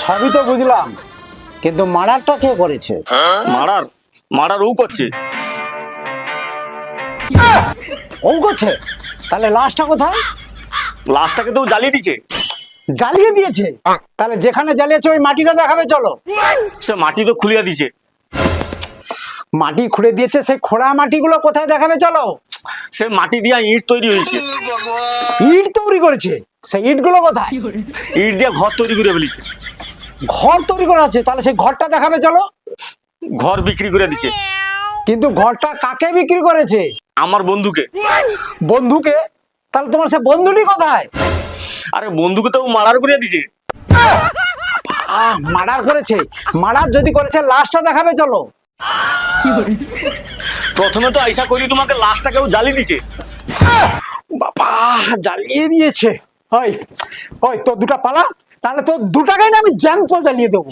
সবই তো বুঝলাম। কিন্তু মার্ডারটা কে করেছে? মারার মারার ও করছে। ও করছে? তাহলে লাশটা কোথায়? লাশটাকে তো জ্বালিয়ে দিছে জ্বালিয়ে দিয়েছে? তাহলে যেখানে জ্বালিয়েছে ওই মাটিটা দেখাবে চলো। সে মাটি তো খুলিয়া দিছে মাটি খুঁড়ে দিয়েছে সেই খোঁড়া মাটিগুলো কোথায় দেখাবে চলো। সে মাটি দিয়া ইট তৈরি হয়েছে। ইট তৈরি করেছে? সেই ইটগুলো কোথায়? ইট দিয়া ঘর তৈরি করে ফেলিছে। ঘর তৈরি করা আছে তাহলে সেই ঘরটা দেখাবে চলো। ঘর বিক্রি করে দিছে কিন্তু ঘরটা কাকে বিক্রি করেছে? আমার বন্ধুকে। বন্ধুকে? তাহলে তোমার সে বন্ধুটি কোথায়? আরে বন্ধুকে তো ও মারার করে দিছে আহ মার্ডার করেছে। মার্ডার যদি করেছে লাশটা দেখাবে চলো। প্রথমে তো আইসা করি তোমাকে লাশটাকেও জ্বালিয়ে দিছে বাবা জ্বালিয়ে দিয়েছে। ওই ওই তোর দুটা পালা তাহলে তোর দুটাকেই না আমি জ্যান্ত জ্বালিয়ে দেবো।